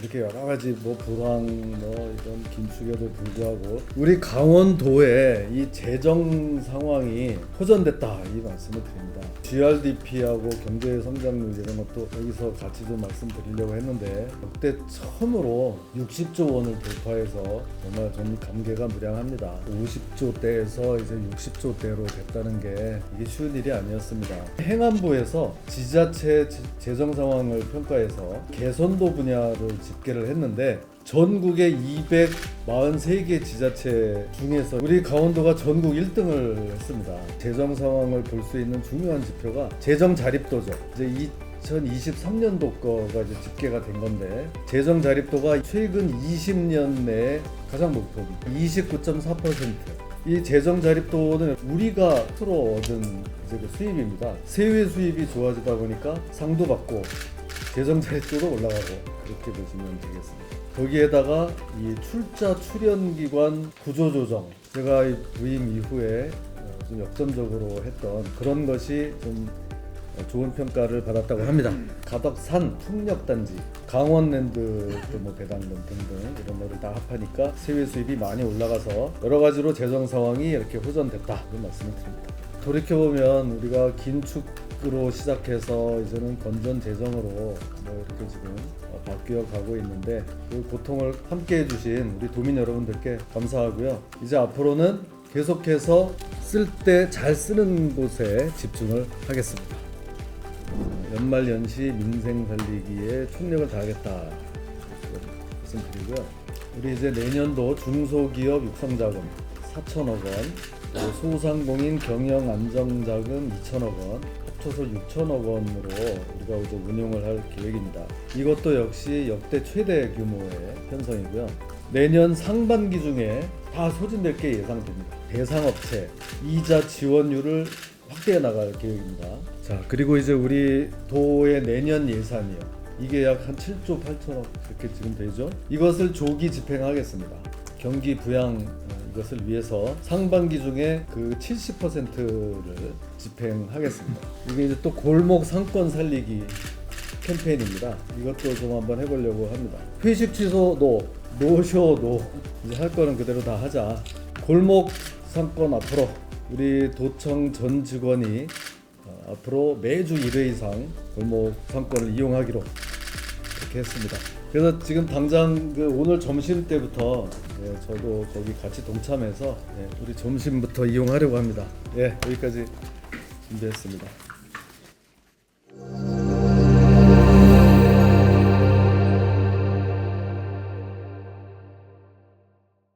이렇게 여러 가지 뭐 불황 뭐 이런 긴축에도 불구하고 우리 강원도의 이 재정 상황이 호전됐다 이 말씀을 드립니다. GRDP하고 경제 성장률 이런 것도 여기서 같이 좀 말씀드리려고 했는데 역대 처음으로 60조 원을 돌파해서 정말 좀 감개가 무량합니다. 50조 대에서 이제 60조 대로 됐다는 게 이게 쉬운 일이 아니었습니다. 행안부에서 지자체 지- 재정 상황을 평가해서 개선도 분야를 집계를 했는데 전국의 243개 지자체 중에서 우리 강원도가 전국 1등을 했습니다. 재정 상황을 볼 수 있는 중요한 지표가 재정 자립도죠. 이제 2023년도 거가 이제 집계가 된 건데 재정 자립도가 최근 20년 내에 가장 높은 29.4%. 이 재정 자립도는 우리가 스스로 얻은 이제 그 수입입니다. 세외 수입이 좋아지다 보니까 상도 받고 재정 자립도도 올라가고 그렇게 보시면 되겠습니다. 거기에다가 이 출자 출연 기관 구조 조정 제가 이 부임 이후에 어, 좀 역점적으로 했던 그런 것이 좀 어, 좋은 평가를 받았다고 합니다. 가덕산 풍력단지, 강원랜드 또뭐 배당금 등등 이런 거를 다 합하니까 세외 수입이 많이 올라가서 여러 가지로 재정 상황이 이렇게 호전됐다 이런 말씀을 드립니다. 돌이켜 보면 우리가 긴축 으로 시작해서 이제는 건전 재정으로 뭐 이렇게 지금 어, 바뀌어 가고 있는데 그 고통을 함께 해주신 우리 도민 여러분들께 감사하고요. 이제 앞으로는 계속해서 쓸 때 잘 쓰는 곳에 집중을 하겠습니다. 연말 연시 민생 살리기에 총력을 다하겠다 말씀드리고요. 우리 이제 내년도 중소기업 육성자금 4천억 원, 그리고 소상공인 경영 안정자금 2천억 원, 합쳐서 6천억 원으로 우리가 이제 운용을 할 계획입니다. 이것도 역시 역대 최대 규모의 편성이고요. 내년 상반기 중에 다 소진될 게 예상됩니다. 대상업체 이자 지원율을 확대해 나갈 계획입니다. 자, 그리고 이제 우리 도의 내년 예산이요. 이게 약 한 7조 8천억 이렇게 지금 되죠. 이것을 조기 집행하겠습니다. 경기 부양 어, 이것을 위해서 상반기 중에 그 70%를 집행하겠습니다. 이게 이제 또 골목 상권 살리기 캠페인입니다. 이것도 좀 한번 해보려고 합니다. 회식 취소 노, 노쇼 노. 이제 할 거는 그대로 다 하자. 골목 상권 앞으로 우리 도청 전 직원이 어, 앞으로 매주 1회 이상 골목 상권을 이용하기로 이렇게 했습니다. 그래서 지금 당장 그 오늘 점심 때부터 예, 저도 거기 같이 동참해서 예, 우리 점심부터 이용하려고 합니다. 예, 여기까지 준비했습니다.